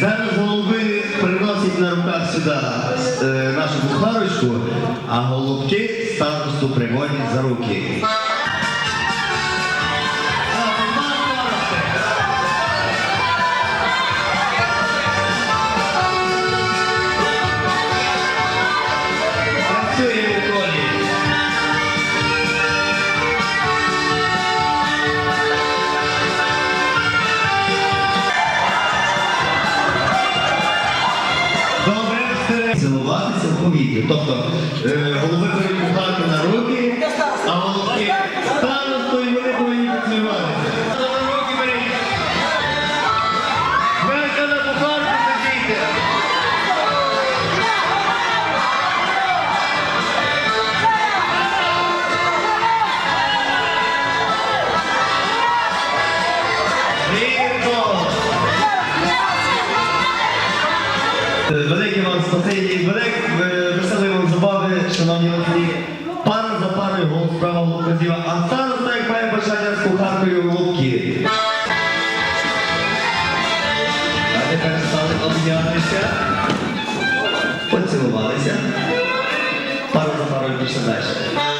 Зараз голуби приносять на руках сюди е, нашу кухарочку, а голубки старосту приводять за руки. Цілуватися в повітрі. Тобто е, голови кухарку на руки, а головки старосту і вони повинні поцілуватися. На вам спасибі, велик, веселої вам забави, шановні гості. Пара за парою гол правого голубка а а так як має бажання з кухаркою голубки. А тепер стали обнятися, поцілувалися. Пара за парою пішли далі.